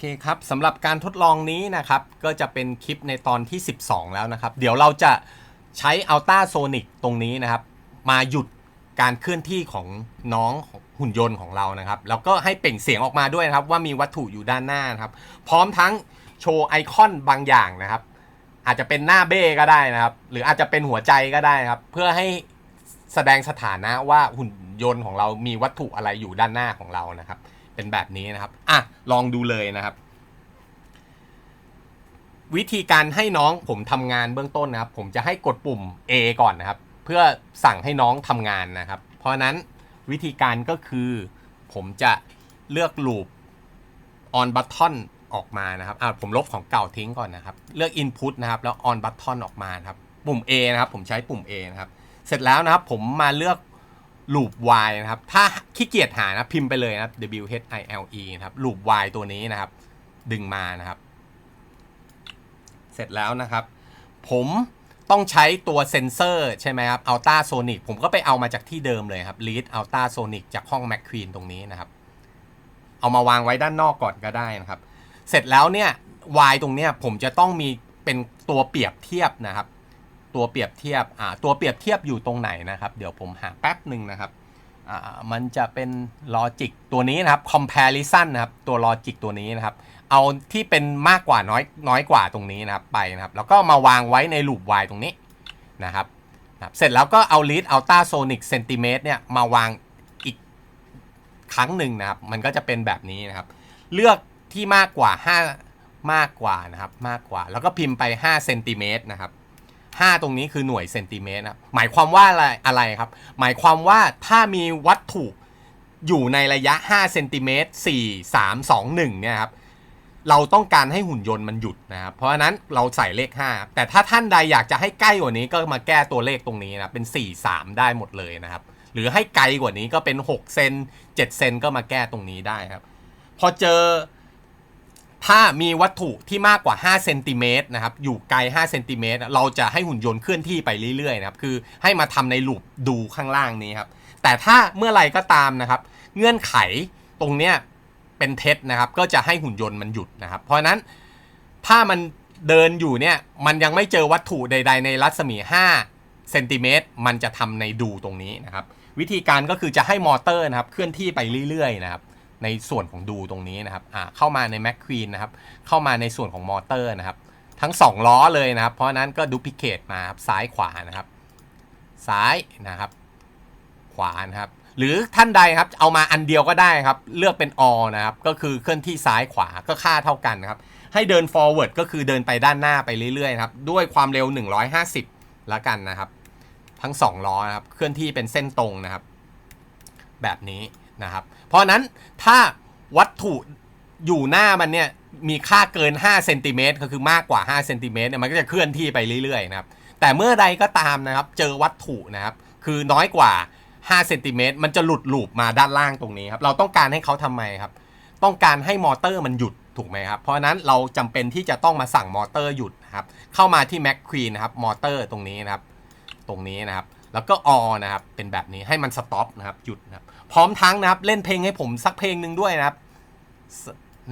เคครับสำหรับการทดลองนี้นะครับก็จะเป็นคลิปในตอนที่ 12 แล้วนะครับ เดี๋ยวเราจะใช้อัลต้าโซนิกตรงนี้นะครับ มาหยุดการเคลื่อนที่ของน้องหุ่นยนต์ของเรานะครับ แล้วก็ให้เปล่งเสียงออกมาด้วยนะครับ ว่ามีวัตถุอยู่ด้านหน้านะครับ พร้อมทั้งโชว์ไอคอนบางอย่างนะครับ อาจจะเป็นหน้าเบ้ก็ได้นะครับ หรืออาจจะเป็นหัวใจก็ได้ครับ เพื่อให้แสดงสถานะว่าหุ่นยนต์ของเรามีวัตถุอะไรอยู่ด้านหน้าของเรานะครับ เป็นแบบนี้นะครับอะลองดูเลยนะครับ วิธีการให้น้องผมทำงานเบื้องต้นนะครับ ผมจะให้กดปุ่ม A ก่อนนะครับ เพื่อสั่งให้น้องทำงานนะครับ เพราะนั้นวิธีการก็คือผมจะเลือกลูป on button ออกมานะครับอะผมลบของเก่าทิ้งก่อนนะครับ เลือก input นะครับ แล้ว on button ออกมาครับ ปุ่ม A นะครับ ผมใช้ปุ่ม A นะครับ เสร็จแล้วนะครับ ผมมาเลือก loop y นะครับ ถ้าขี้เกียจหานะพิมพ์ไปเลยนะครับ w h i l e นะครับ loop y ตัวนี้นะครับ ดึงมานะครับ เสร็จแล้วนะครับ ผมต้องใช้ตัวเซนเซอร์ใช่ไหมครับ Ultra Sonic ผมก็ไปเอามาจากที่เดิมเลยครับ Lead Ultra Sonic จากห้อง Mac Queen ตรงนี้นะครับ เอามาวางไว้ด้านนอกก่อนก็ได้นะครับ เสร็จแล้วเนี่ย Y ตรงเนี้ยผมจะต้องมีเป็นตัวเปรียบเทียบนะครับ ตัวเปรียบเทียบตัวเปรียบเทียบอยู่ตรงไหนนะครับ เดี๋ยวผมหาแป๊บหนึ่งนะครับมันจะเป็น Logic ตัวนี้นะครับ Comparison นะครับ ตัว Logic ตัวนี้นะครับ เอาที่เป็นมากกว่าน้อยน้อยกว่าตรงนี้นะครับไปนะครับ แล้วก็มาวางไว้ในลูป Y ตรงนี้นะครับนะรบเสร็จแล้วก็เอา Lead Ultra Sonic Centimeter เนี่ยมาวางอีกครั้งหนึ่งนะครับ มันก็จะเป็นแบบนี้นะครับ เลือกที่มากกว่า 5 มากกว่านะครับ มากกว่า แล้วก็พิมพ์ไป5เซนติเมตรนะครับ 5 ตรงนี้คือหน่วยเซนติเมตรนะครับหมายความว่าอะไรอะไรครับ หมายความว่าถ้ามีวัตถุอยู่ในระยะ5เซนติเมตร4 3 2 1เนี่ยครับเราต้องการให้หุ่นยนต์มันหยุดนะครับ เพราะฉะนั้นเราใส่เลข 5 แต่ถ้าท่านใดอยากจะให้ใกล้กว่านี้ก็มาแก้ตัวเลขตรงนี้นะเป็น 4 3 ได้หมดเลยนะครับ หรือให้ไกลกว่านี้ก็เป็น 6 เซน7 เซนก็มาแก้ตรงนี้ได้ครับ พอเจอ ถ้ามีวัตถุที่มากกว่า5เซนติเมตรนะครับอยู่ไกล5เซนติเมตรเราจะให้หุ่นยนต์เคลื่อนที่ไปเรื่อยๆนะครับคือให้มาทำในลูปดูข้างล่างนี้ครับแต่ถ้าเมื่อไรก็ตามนะครับ เงื่อนไขตรงเนี้ยเป็นเท็จนะครับ ก็จะให้หุ่นยนต์มันหยุดนะครับ เพราะฉะนั้นถ้ามันเดินอยู่เนี่ยมันยังไม่เจอวัตถุใด ๆ ในรัศมี 5 เซนติเมตรมันจะทำในดูตรงนี้นะครับ วิธีการก็คือจะให้มอเตอร์นะครับ เคลื่อนที่ไปเรื่อยๆนะครับ ในส่วนของดูตรงนี้นะครับอ่าเข้ามาใน Mac Queen นะครับเข้ามาในส่วนของมอเตอร์นะครับ ทั้ง 2 ล้อเลยนะครับ เพราะนั้นก็ดูพิเคตมาครับซ้ายขวานะครับ ซ้ายนะครับ ขวานะครับหรือท่านใดครับเอามาอันเดียวก็ได้ครับ เลือกเป็น all นะครับ ก็คือเคลื่อนที่ซ้ายขวาก็ค่าเท่ากันนะครับ ให้เดิน forward ก็คือเดินไปด้านหน้าไปเรื่อยๆครับ ด้วยความเร็ว 150ล้วกันนะครับ ทั้ง 2 ล้อนะครับ เคลื่อนที่เป็นเส้นตรงนะครับ แบบนี้ นะครับ เพราะนั้นถ้าวัตถุอยู่หน้ามันเนี่ยมีค่าเกิน5เซนติเมตรก็คือมากกว่า5เซนติเมตรเนี่ยมันก็จะเคลื่อนที่ไปเรื่อยๆนะครับแต่เมื่อใดก็ตามนะครับ เจอวัตถุนะครับ คือน้อยกว่า5เซนติเมตรมันจะหลุดลูปมาด้านล่างตรงนี้ครับ เราต้องการให้เขาทำไมครับ ต้องการให้มอเตอร์มันหยุดถูกไหมครับ เพราะนั้นเราจำเป็นที่จะต้องมาสั่งมอเตอร์หยุดนะครับ เข้ามาที่ Mac Queen นะครับ มอเตอร์ตรงนี้นะครับ ตรงนี้นะครับ แล้วก็ออนะครับ เป็นแบบนี้ให้มันสต็อปนะครับ หยุดนะครับ พร้อมทั้งนะครับ เล่นเพลงให้ผมสักเพลงหนึ่งด้วยนะครับ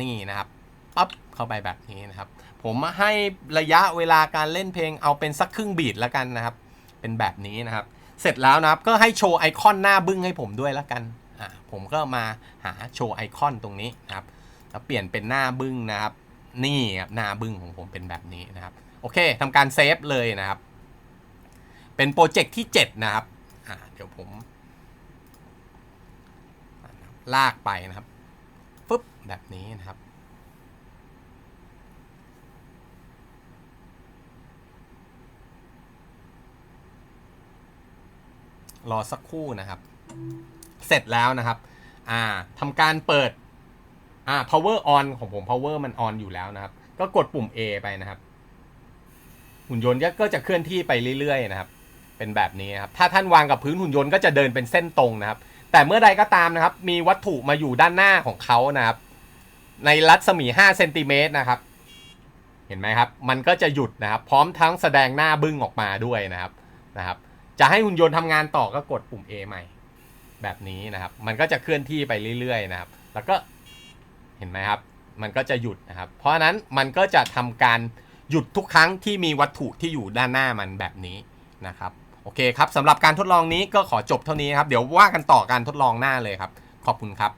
นี่นะครับปั๊บเข้าไปแบบนี้นะครับ ผมให้ระยะเวลาการเล่นเพลงเอาเป็นสักครึ่งบีทแล้วกันนะครับ เป็นแบบนี้นะครับ เสร็จแล้วนะครับก็ให้โชว์ไอคอนหน้าบึ้งให้ผมด้วยแล้วกันอ่าผมก็มาหาโชว์ไอคอนตรงนี้นะครับแล้วเปลี่ยนเป็นหน้าบึ้งนะครับ นี่ครับหน้าบึ้งของผมเป็นแบบนี้นะครับ โอเคทำการเซฟเลยนะครับ เป็นโปรเจกต์ที่ 7 นะครับ อ่า เดี๋ยวผม ลากไปนะครับปุ๊บแบบนี้นะครับ รอสักครู่นะครับ เสร็จแล้วนะครับอ่าทำการเปิดอ่า power on ของผม power มัน on อยู่แล้วนะครับ ก็กดปุ่ม A ไปนะครับหุ่นยนต์ก็จะเคลื่อนที่ไปเรื่อยๆนะครับ เป็นแบบนี้ครับ ถ้าท่านวางกับพื้นหุ่นยนต์ก็จะเดินเป็นเส้นตรงนะครับ แต่เมื่อใดก็ตามนะครับ มีวัตถุมาอยู่ด้านหน้าของเขานะครับ ในรัศมี 5 เซนติเมตรนะครับ เห็นไหมครับ มันก็จะหยุดนะครับ พร้อมทั้งแสดงหน้าบึ้งออกมาด้วยนะครับนะครับ จะให้หุ่นยนต์ทำงานต่อก็กดปุ่ม A ใหม่ แบบนี้นะครับ มันก็จะเคลื่อนที่ไปเรื่อยๆนะครับ แล้วก็เห็นไหมครับ มันก็จะหยุดนะครับ เพราะนั้นมันก็จะทำการหยุดทุกครั้งที่มีวัตถุที่อยู่ด้านหน้ามันแบบนี้นะครับ อเคครับสำหรับการทดลองนี้ก็ขอจบเท่านี้ครับ เดี๋ยวว่ากันต่อการทดลองหน้าเลยครับ ขอบคุณครับ